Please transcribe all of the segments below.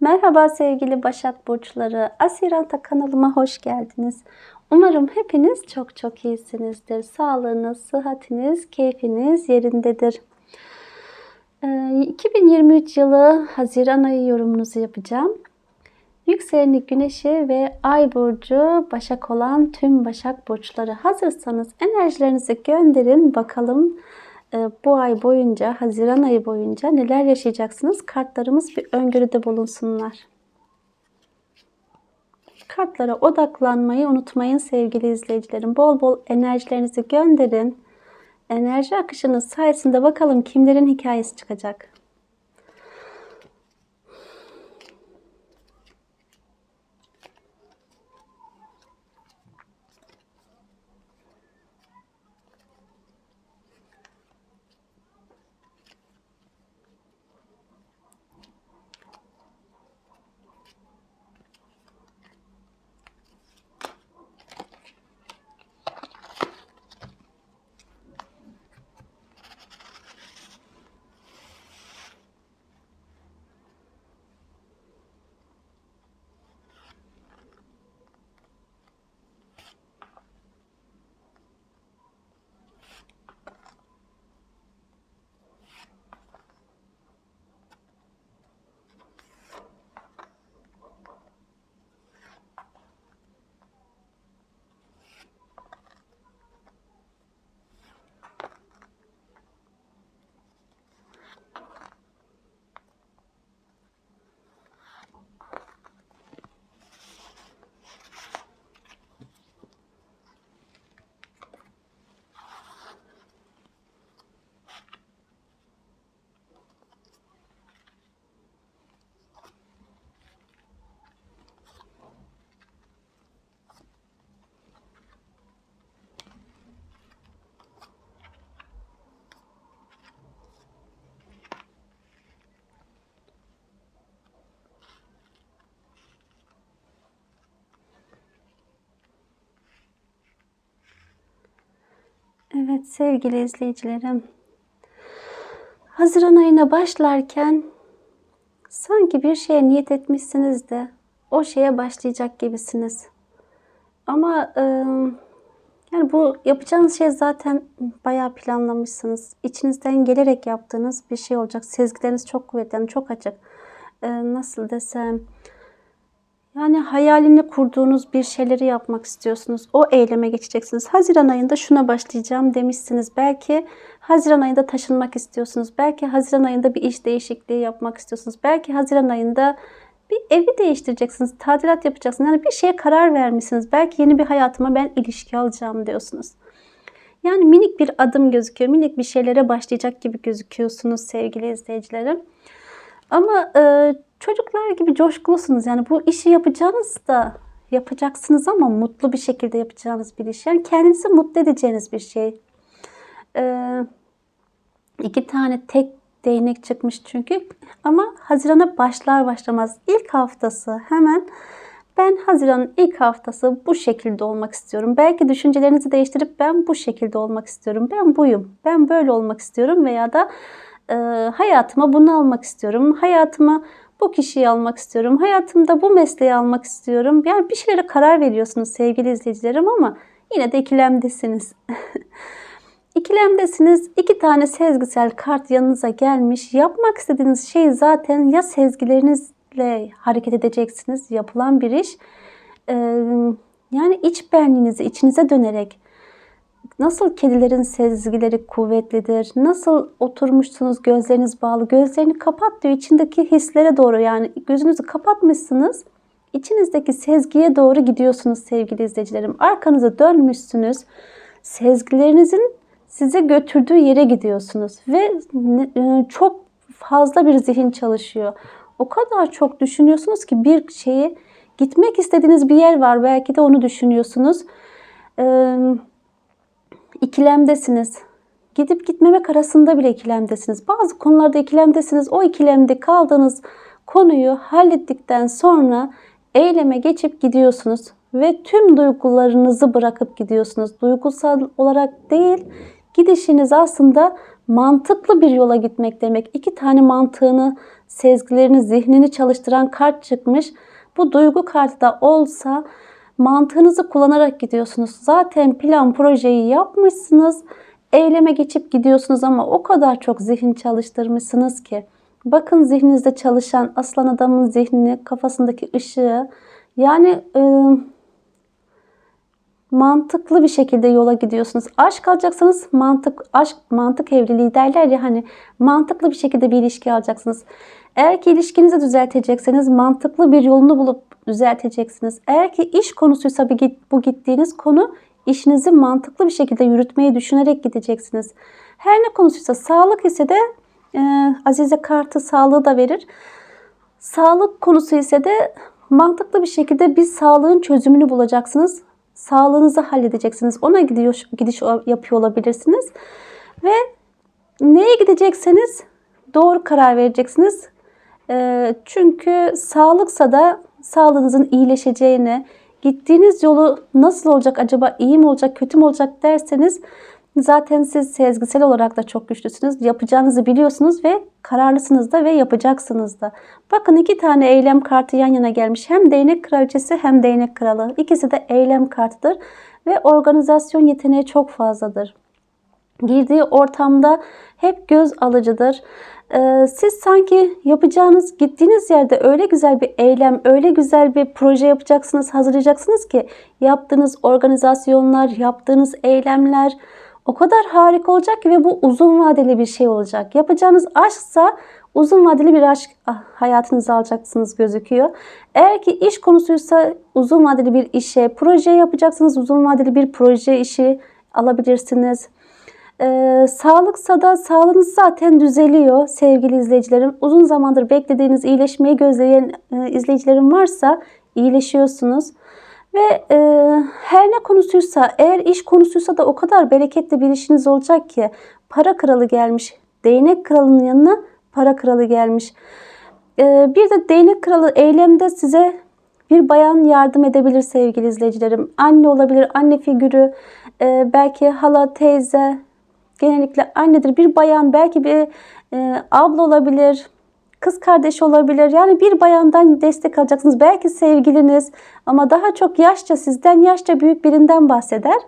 Merhaba sevgili Başak Burçları. Asiranta kanalıma hoş geldiniz. Umarım hepiniz çok çok iyisinizdir. Sağlığınız, sıhhatiniz, keyfiniz yerindedir. Ee, 2023 yılı Haziran ayı yorumunuzu yapacağım. Yükseleni Güneşi ve Ay burcu Başak olan tüm Başak burçları hazırsanız enerjilerinizi gönderin bakalım bu ay boyunca Haziran ayı boyunca neler yaşayacaksınız? Kartlarımız bir öngörüde bulunsunlar. Kartlara odaklanmayı unutmayın sevgili izleyicilerim. Bol bol enerjilerinizi gönderin. Enerji akışınız sayesinde bakalım kimlerin hikayesi çıkacak. Evet sevgili izleyicilerim. Haziran ayına başlarken sanki bir şeye niyet etmişsiniz de o şeye başlayacak gibisiniz. Ama e, yani bu yapacağınız şey zaten bayağı planlamışsınız. İçinizden gelerek yaptığınız bir şey olacak. Sezgileriniz çok kuvvetli, yani çok açık. Nasıl desem yani hayalini kurduğunuz bir şeyleri yapmak istiyorsunuz. O eyleme geçeceksiniz. Haziran ayında şuna başlayacağım demişsiniz. Belki Haziran ayında taşınmak istiyorsunuz. Belki Haziran ayında bir iş değişikliği yapmak istiyorsunuz. Belki Haziran ayında bir evi değiştireceksiniz. Tadilat yapacaksınız. Yani bir şeye karar vermişsiniz. Belki yeni bir hayatıma ben ilişki alacağım diyorsunuz. Yani minik bir adım gözüküyor. Minik bir şeylere başlayacak gibi gözüküyorsunuz sevgili izleyicilerim. Ama e, çocuklar gibi coşkulusunuz. Yani bu işi yapacağınız da yapacaksınız ama mutlu bir şekilde yapacağınız bir iş. Yani kendinizi mutlu edeceğiniz bir şey. Ee, iki tane tek değnek çıkmış çünkü. Ama Haziran'a başlar başlamaz ilk haftası hemen ben Haziran'ın ilk haftası bu şekilde olmak istiyorum. Belki düşüncelerinizi değiştirip ben bu şekilde olmak istiyorum. Ben buyum. Ben böyle olmak istiyorum veya da e, hayatıma bunu almak istiyorum. Hayatıma bu kişiyi almak istiyorum. Hayatımda bu mesleği almak istiyorum. Yani bir şeylere karar veriyorsunuz sevgili izleyicilerim ama yine de ikilemdesiniz. İkilemdesiniz. İki tane sezgisel kart yanınıza gelmiş. Yapmak istediğiniz şey zaten ya sezgilerinizle hareket edeceksiniz. Yapılan bir iş. Ee, yani iç benliğinizi içinize dönerek Nasıl kedilerin sezgileri kuvvetlidir? Nasıl oturmuşsunuz gözleriniz bağlı? Gözlerini kapat diyor içindeki hislere doğru yani gözünüzü kapatmışsınız. İçinizdeki sezgiye doğru gidiyorsunuz sevgili izleyicilerim. Arkanıza dönmüşsünüz. Sezgilerinizin size götürdüğü yere gidiyorsunuz ve e, çok fazla bir zihin çalışıyor. O kadar çok düşünüyorsunuz ki bir şeyi gitmek istediğiniz bir yer var. Belki de onu düşünüyorsunuz. İkilemdesiniz. Gidip gitmemek arasında bile ikilemdesiniz. Bazı konularda ikilemdesiniz. O ikilemde kaldığınız konuyu hallettikten sonra eyleme geçip gidiyorsunuz ve tüm duygularınızı bırakıp gidiyorsunuz. Duygusal olarak değil, gidişiniz aslında mantıklı bir yola gitmek demek. İki tane mantığını sezgilerini, zihnini çalıştıran kart çıkmış. Bu duygu kartı da olsa mantığınızı kullanarak gidiyorsunuz. Zaten plan projeyi yapmışsınız. Eyleme geçip gidiyorsunuz ama o kadar çok zihin çalıştırmışsınız ki. Bakın zihninizde çalışan aslan adamın zihnini, kafasındaki ışığı. Yani ıı, mantıklı bir şekilde yola gidiyorsunuz. Aşk alacaksanız mantık aşk mantık evliliği derler ya hani mantıklı bir şekilde bir ilişki alacaksınız. Eğer ki ilişkinizi düzeltecekseniz mantıklı bir yolunu bulup düzelteceksiniz. Eğer ki iş konusuysa bir git, bu gittiğiniz konu işinizi mantıklı bir şekilde yürütmeyi düşünerek gideceksiniz. Her ne konusuysa sağlık ise de e, Azize kartı sağlığı da verir. Sağlık konusu ise de mantıklı bir şekilde bir sağlığın çözümünü bulacaksınız. Sağlığınızı halledeceksiniz. Ona gidiyor, gidiş yapıyor olabilirsiniz. Ve neye gidecekseniz doğru karar vereceksiniz. E, çünkü sağlıksa da sağlığınızın iyileşeceğini, gittiğiniz yolu nasıl olacak acaba iyi mi olacak kötü mü olacak derseniz zaten siz sezgisel olarak da çok güçlüsünüz. Yapacağınızı biliyorsunuz ve kararlısınız da ve yapacaksınız da. Bakın iki tane eylem kartı yan yana gelmiş. Hem değnek kraliçesi hem değnek kralı. İkisi de eylem kartıdır ve organizasyon yeteneği çok fazladır. Girdiği ortamda hep göz alıcıdır. Ee, siz sanki yapacağınız, gittiğiniz yerde öyle güzel bir eylem, öyle güzel bir proje yapacaksınız, hazırlayacaksınız ki yaptığınız organizasyonlar, yaptığınız eylemler o kadar harika olacak ki ve bu uzun vadeli bir şey olacak. Yapacağınız aşksa uzun vadeli bir aşk ah, hayatınıza alacaksınız gözüküyor. Eğer ki iş konusuysa uzun vadeli bir işe, proje yapacaksınız, uzun vadeli bir proje işi alabilirsiniz. Ee, sağlıksa da sağlığınız zaten düzeliyor sevgili izleyicilerim. Uzun zamandır beklediğiniz iyileşmeyi gözleyen e, izleyicilerim varsa iyileşiyorsunuz. Ve e, her ne konusuysa eğer iş konusuysa da o kadar bereketli bir işiniz olacak ki para kralı gelmiş. Değnek kralının yanına para kralı gelmiş. E, bir de değnek kralı eylemde size bir bayan yardım edebilir sevgili izleyicilerim. Anne olabilir, anne figürü, e, belki hala, teyze, genellikle annedir. Bir bayan belki bir e, abla olabilir, kız kardeş olabilir. Yani bir bayandan destek alacaksınız. Belki sevgiliniz ama daha çok yaşça sizden yaşça büyük birinden bahseder.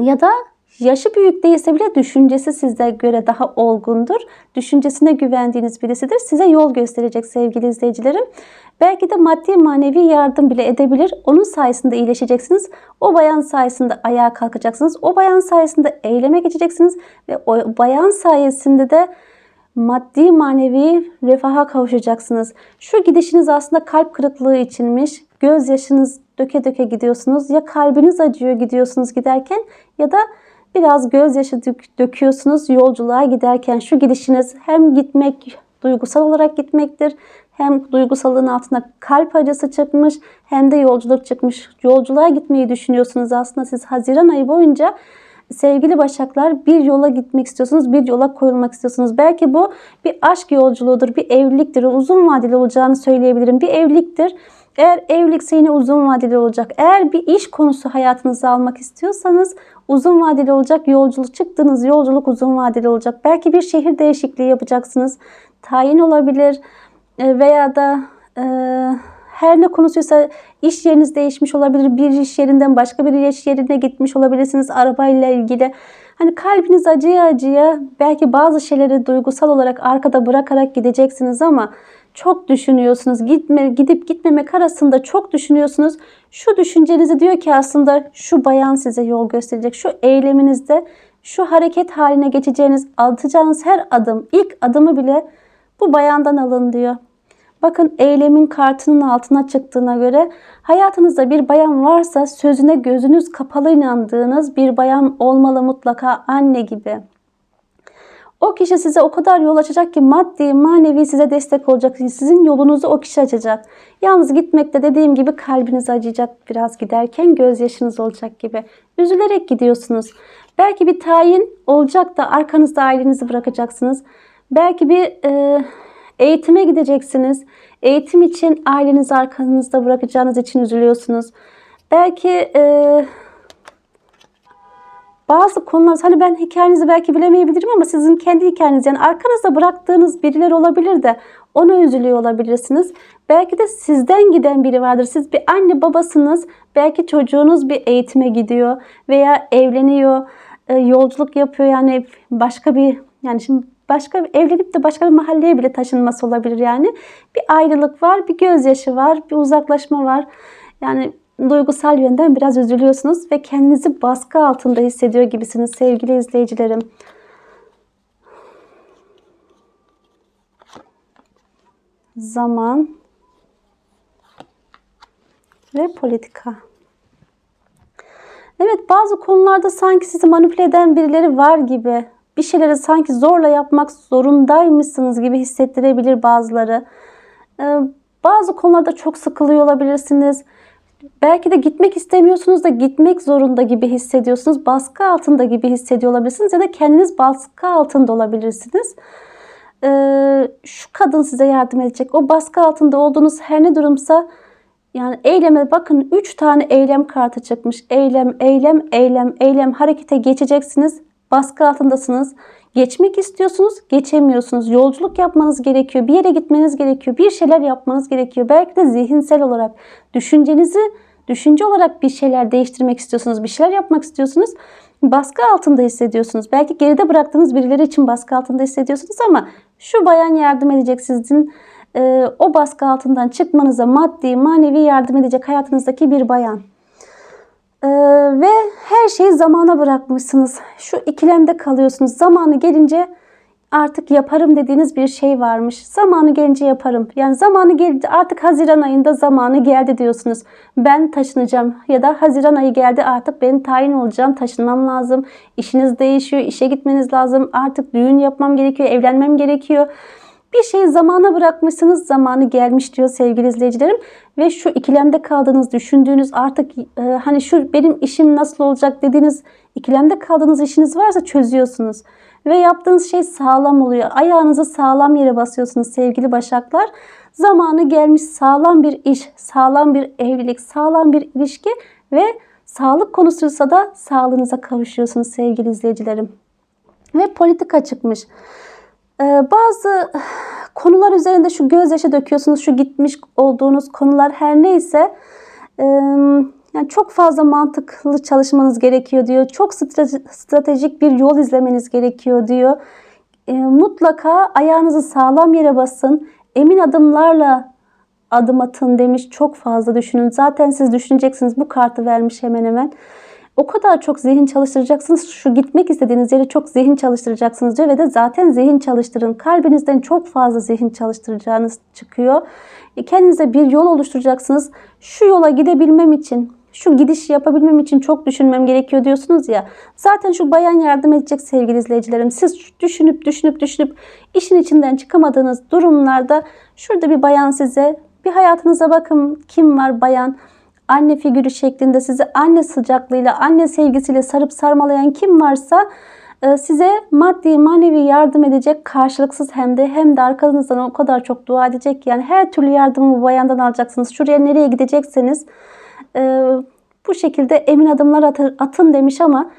Ya da yaşı büyük değilse bile düşüncesi size göre daha olgundur. Düşüncesine güvendiğiniz birisidir. Size yol gösterecek sevgili izleyicilerim. Belki de maddi manevi yardım bile edebilir. Onun sayesinde iyileşeceksiniz. O bayan sayesinde ayağa kalkacaksınız. O bayan sayesinde eyleme geçeceksiniz. Ve o bayan sayesinde de maddi manevi refaha kavuşacaksınız. Şu gidişiniz aslında kalp kırıklığı içinmiş. Gözyaşınız döke döke gidiyorsunuz. Ya kalbiniz acıyor gidiyorsunuz giderken ya da biraz gözyaşı dök döküyorsunuz yolculuğa giderken. Şu gidişiniz hem gitmek duygusal olarak gitmektir. Hem duygusalın altına kalp acısı çıkmış hem de yolculuk çıkmış. Yolculuğa gitmeyi düşünüyorsunuz aslında siz Haziran ayı boyunca sevgili başaklar bir yola gitmek istiyorsunuz, bir yola koyulmak istiyorsunuz. Belki bu bir aşk yolculuğudur, bir evliliktir, uzun vadeli olacağını söyleyebilirim. Bir evliliktir. Eğer evlilikse yine uzun vadeli olacak. Eğer bir iş konusu hayatınıza almak istiyorsanız uzun vadeli olacak. Yolculuk çıktığınız yolculuk uzun vadeli olacak. Belki bir şehir değişikliği yapacaksınız. Tayin olabilir e, veya da e, her ne konusuysa iş yeriniz değişmiş olabilir. Bir iş yerinden başka bir iş yerine gitmiş olabilirsiniz arabayla ilgili. Hani kalbiniz acıya acıya belki bazı şeyleri duygusal olarak arkada bırakarak gideceksiniz ama çok düşünüyorsunuz. Gitme, gidip gitmemek arasında çok düşünüyorsunuz. Şu düşüncenizi diyor ki aslında şu bayan size yol gösterecek. Şu eyleminizde şu hareket haline geçeceğiniz, atacağınız her adım, ilk adımı bile bu bayandan alın diyor. Bakın eylemin kartının altına çıktığına göre hayatınızda bir bayan varsa sözüne gözünüz kapalı inandığınız bir bayan olmalı mutlaka anne gibi. O kişi size o kadar yol açacak ki maddi, manevi size destek olacak. Sizin yolunuzu o kişi açacak. Yalnız gitmekte dediğim gibi kalbiniz acıyacak biraz giderken gözyaşınız olacak gibi. Üzülerek gidiyorsunuz. Belki bir tayin olacak da arkanızda ailenizi bırakacaksınız. Belki bir e, eğitime gideceksiniz. Eğitim için ailenizi arkanızda bırakacağınız için üzülüyorsunuz. Belki e, bazı konular hani ben hikayenizi belki bilemeyebilirim ama sizin kendi hikayeniz yani arkanızda bıraktığınız birileri olabilir de ona üzülüyor olabilirsiniz. Belki de sizden giden biri vardır. Siz bir anne babasınız. Belki çocuğunuz bir eğitime gidiyor veya evleniyor, e, yolculuk yapıyor yani başka bir yani şimdi başka evlenip de başka bir mahalleye bile taşınması olabilir yani. Bir ayrılık var, bir gözyaşı var, bir uzaklaşma var. Yani duygusal yönden biraz üzülüyorsunuz ve kendinizi baskı altında hissediyor gibisiniz sevgili izleyicilerim. Zaman ve politika. Evet bazı konularda sanki sizi manipüle eden birileri var gibi. Bir şeyleri sanki zorla yapmak zorundaymışsınız gibi hissettirebilir bazıları. Ee, bazı konularda çok sıkılıyor olabilirsiniz. Belki de gitmek istemiyorsunuz da gitmek zorunda gibi hissediyorsunuz. Baskı altında gibi hissediyor olabilirsiniz ya da kendiniz baskı altında olabilirsiniz. Ee, şu kadın size yardım edecek. O baskı altında olduğunuz her ne durumsa yani eyleme bakın 3 tane eylem kartı çıkmış. Eylem, eylem, eylem, eylem harekete geçeceksiniz. Baskı altındasınız. Geçmek istiyorsunuz, geçemiyorsunuz. Yolculuk yapmanız gerekiyor. Bir yere gitmeniz gerekiyor. Bir şeyler yapmanız gerekiyor. Belki de zihinsel olarak düşüncenizi düşünce olarak bir şeyler değiştirmek istiyorsunuz. Bir şeyler yapmak istiyorsunuz. Baskı altında hissediyorsunuz. Belki geride bıraktığınız birileri için baskı altında hissediyorsunuz ama şu bayan yardım edecek sizin o baskı altından çıkmanıza maddi, manevi yardım edecek hayatınızdaki bir bayan. Ee, ve her şeyi zamana bırakmışsınız. Şu ikilemde kalıyorsunuz. Zamanı gelince artık yaparım dediğiniz bir şey varmış. Zamanı gelince yaparım. Yani zamanı geldi artık Haziran ayında zamanı geldi diyorsunuz. Ben taşınacağım ya da Haziran ayı geldi artık ben tayin olacağım. Taşınmam lazım. İşiniz değişiyor. işe gitmeniz lazım. Artık düğün yapmam gerekiyor. Evlenmem gerekiyor. Bir şeyi zamana bırakmışsınız, zamanı gelmiş diyor sevgili izleyicilerim. Ve şu ikilemde kaldığınız, düşündüğünüz artık e, hani şu benim işim nasıl olacak dediğiniz ikilemde kaldığınız işiniz varsa çözüyorsunuz. Ve yaptığınız şey sağlam oluyor. Ayağınızı sağlam yere basıyorsunuz sevgili başaklar. Zamanı gelmiş sağlam bir iş, sağlam bir evlilik, sağlam bir ilişki ve sağlık konusuysa da sağlığınıza kavuşuyorsunuz sevgili izleyicilerim. Ve politika çıkmış. Ee, bazı konular üzerinde şu gözyaşı döküyorsunuz, şu gitmiş olduğunuz konular her neyse e, yani çok fazla mantıklı çalışmanız gerekiyor diyor. Çok stratejik bir yol izlemeniz gerekiyor diyor. E, mutlaka ayağınızı sağlam yere basın. Emin adımlarla adım atın demiş. Çok fazla düşünün. Zaten siz düşüneceksiniz. Bu kartı vermiş hemen hemen o kadar çok zihin çalıştıracaksınız. Şu gitmek istediğiniz yere çok zihin çalıştıracaksınız diyor ve de zaten zihin çalıştırın. Kalbinizden çok fazla zihin çalıştıracağınız çıkıyor. E, kendinize bir yol oluşturacaksınız. Şu yola gidebilmem için, şu gidişi yapabilmem için çok düşünmem gerekiyor diyorsunuz ya. Zaten şu bayan yardım edecek sevgili izleyicilerim. Siz düşünüp düşünüp düşünüp işin içinden çıkamadığınız durumlarda şurada bir bayan size bir hayatınıza bakın kim var bayan anne figürü şeklinde sizi anne sıcaklığıyla, anne sevgisiyle sarıp sarmalayan kim varsa e, size maddi manevi yardım edecek karşılıksız hem de hem de arkanızdan o kadar çok dua edecek. Yani her türlü yardımı bu bayandan alacaksınız. Şuraya nereye gidecekseniz e, bu şekilde emin adımlar atın demiş ama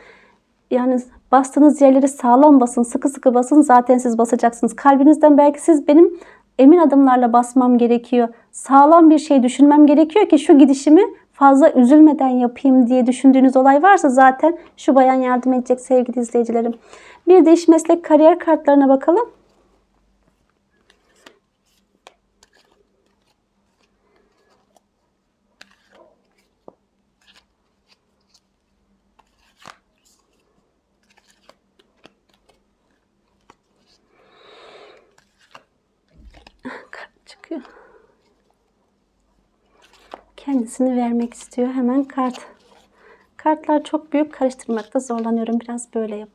yani bastığınız yerleri sağlam basın, sıkı sıkı basın zaten siz basacaksınız. Kalbinizden belki siz benim emin adımlarla basmam gerekiyor. Sağlam bir şey düşünmem gerekiyor ki şu gidişimi fazla üzülmeden yapayım diye düşündüğünüz olay varsa zaten şu bayan yardım edecek sevgili izleyicilerim. Bir de iş meslek kariyer kartlarına bakalım. çıkıyor. Kendisini vermek istiyor. Hemen kart. Kartlar çok büyük karıştırmakta zorlanıyorum. Biraz böyle yap.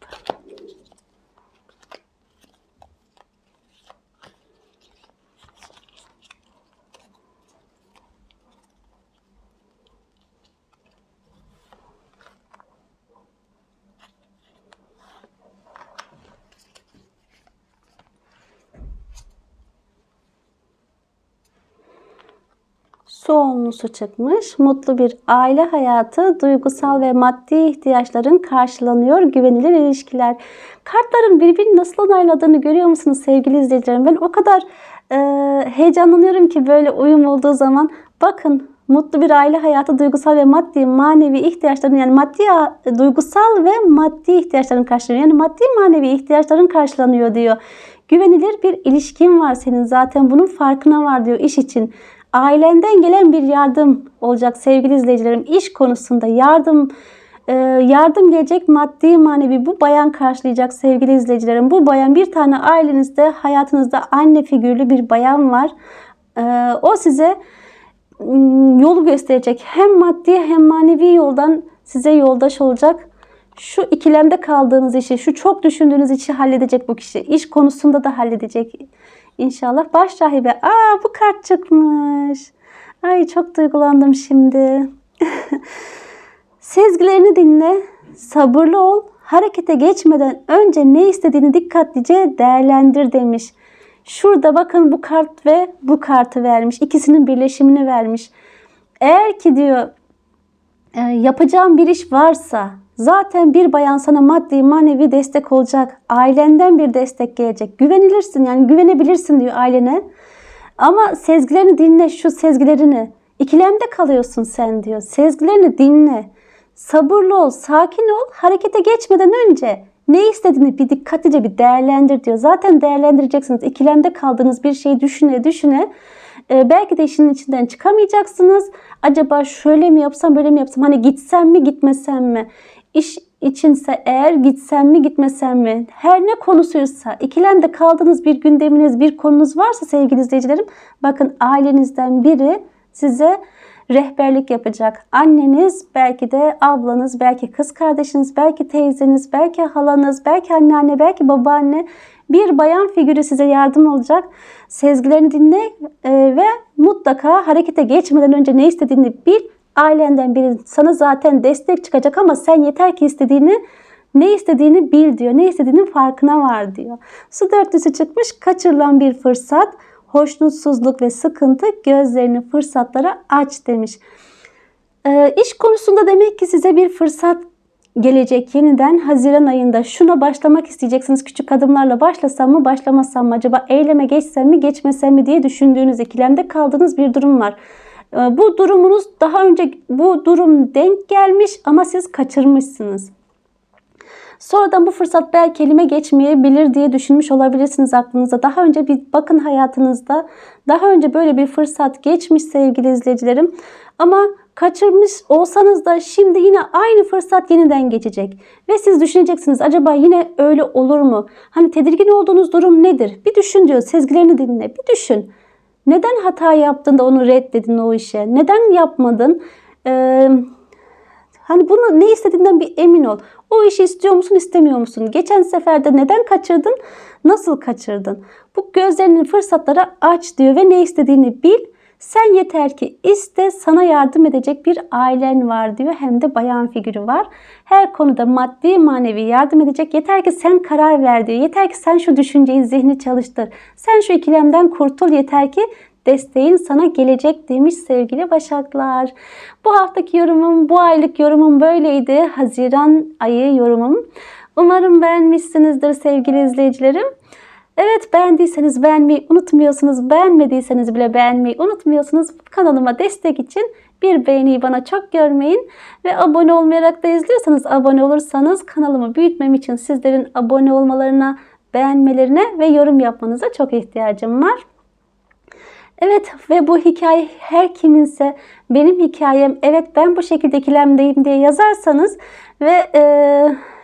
Su onlusu çıkmış. Mutlu bir aile hayatı, duygusal ve maddi ihtiyaçların karşılanıyor, güvenilir ilişkiler. Kartların birbirini nasıl onayladığını görüyor musunuz sevgili izleyicilerim? Ben o kadar e, heyecanlanıyorum ki böyle uyum olduğu zaman. Bakın mutlu bir aile hayatı, duygusal ve maddi, manevi ihtiyaçların yani maddi, duygusal ve maddi ihtiyaçların karşılanıyor. Yani maddi manevi ihtiyaçların karşılanıyor diyor. Güvenilir bir ilişkin var senin zaten bunun farkına var diyor iş için. Ailenden gelen bir yardım olacak sevgili izleyicilerim. İş konusunda yardım e, yardım gelecek maddi manevi bu bayan karşılayacak sevgili izleyicilerim. Bu bayan bir tane ailenizde hayatınızda anne figürlü bir bayan var. E, o size yolu gösterecek. Hem maddi hem manevi yoldan size yoldaş olacak. Şu ikilemde kaldığınız işi, şu çok düşündüğünüz işi halledecek bu kişi. İş konusunda da halledecek. İnşallah baş rahibe. Aa bu kart çıkmış. Ay çok duygulandım şimdi. Sezgilerini dinle. Sabırlı ol. Harekete geçmeden önce ne istediğini dikkatlice değerlendir demiş. Şurada bakın bu kart ve bu kartı vermiş. İkisinin birleşimini vermiş. Eğer ki diyor e, yapacağım bir iş varsa zaten bir bayan sana maddi manevi destek olacak. Ailenden bir destek gelecek. Güvenilirsin yani güvenebilirsin diyor ailene. Ama sezgilerini dinle şu sezgilerini. İkilemde kalıyorsun sen diyor. Sezgilerini dinle. Sabırlı ol, sakin ol. Harekete geçmeden önce ne istediğini bir dikkatlice bir değerlendir diyor. Zaten değerlendireceksiniz. İkilemde kaldığınız bir şeyi düşüne düşüne e, belki de işin içinden çıkamayacaksınız. Acaba şöyle mi yapsam böyle mi yapsam hani gitsem mi gitmesem mi? İş içinse eğer gitsem mi gitmesem mi? Her ne konusuysa ikilemde kaldığınız bir gündeminiz bir konunuz varsa sevgili izleyicilerim bakın ailenizden biri size rehberlik yapacak. Anneniz, belki de ablanız, belki kız kardeşiniz, belki teyzeniz, belki halanız, belki anneanne, belki babaanne bir bayan figürü size yardım olacak. Sezgilerini dinle e, ve mutlaka harekete geçmeden önce ne istediğini bil. Ailenden biri sana zaten destek çıkacak ama sen yeter ki istediğini ne istediğini bil diyor. Ne istediğinin farkına var diyor. Su dörtlüsü çıkmış kaçırılan bir fırsat hoşnutsuzluk ve sıkıntı gözlerini fırsatlara aç demiş. E, iş konusunda demek ki size bir fırsat gelecek yeniden Haziran ayında şuna başlamak isteyeceksiniz. Küçük adımlarla başlasam mı başlamasam mı acaba eyleme geçsem mi geçmesem mi diye düşündüğünüz ikilemde kaldığınız bir durum var. E, bu durumunuz daha önce bu durum denk gelmiş ama siz kaçırmışsınız. Sonradan bu fırsat belki elime geçmeyebilir diye düşünmüş olabilirsiniz aklınıza. Daha önce bir bakın hayatınızda daha önce böyle bir fırsat geçmiş sevgili izleyicilerim. Ama kaçırmış olsanız da şimdi yine aynı fırsat yeniden geçecek. Ve siz düşüneceksiniz acaba yine öyle olur mu? Hani tedirgin olduğunuz durum nedir? Bir düşün diyor sezgilerini dinle bir düşün. Neden hata yaptın da onu reddedin o işe? Neden yapmadın? Ee, Hani bunu ne istediğinden bir emin ol. O işi istiyor musun, istemiyor musun? Geçen seferde neden kaçırdın? Nasıl kaçırdın? Bu gözlerinin fırsatlara aç diyor ve ne istediğini bil. Sen yeter ki iste sana yardım edecek bir ailen var diyor. Hem de bayan figürü var. Her konuda maddi manevi yardım edecek. Yeter ki sen karar ver diyor. Yeter ki sen şu düşünceyi zihni çalıştır. Sen şu ikilemden kurtul yeter ki desteğin sana gelecek demiş sevgili Başaklar. Bu haftaki yorumum, bu aylık yorumum böyleydi. Haziran ayı yorumum. Umarım beğenmişsinizdir sevgili izleyicilerim. Evet beğendiyseniz beğenmeyi unutmuyorsunuz. Beğenmediyseniz bile beğenmeyi unutmuyorsunuz. Kanalıma destek için bir beğeniyi bana çok görmeyin. Ve abone olmayarak da izliyorsanız abone olursanız kanalımı büyütmem için sizlerin abone olmalarına, beğenmelerine ve yorum yapmanıza çok ihtiyacım var. Evet ve bu hikaye her kiminse benim hikayem evet ben bu şekilde ikilemdeyim diye yazarsanız ve e,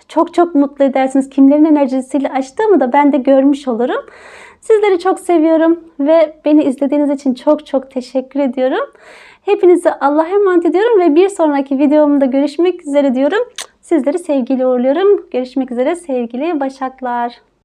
çok çok mutlu edersiniz. Kimlerin enerjisiyle açtığımı da ben de görmüş olurum. Sizleri çok seviyorum ve beni izlediğiniz için çok çok teşekkür ediyorum. Hepinize Allah'a emanet ediyorum ve bir sonraki videomda görüşmek üzere diyorum. Sizleri sevgiyle uğurluyorum. Görüşmek üzere sevgili Başaklar.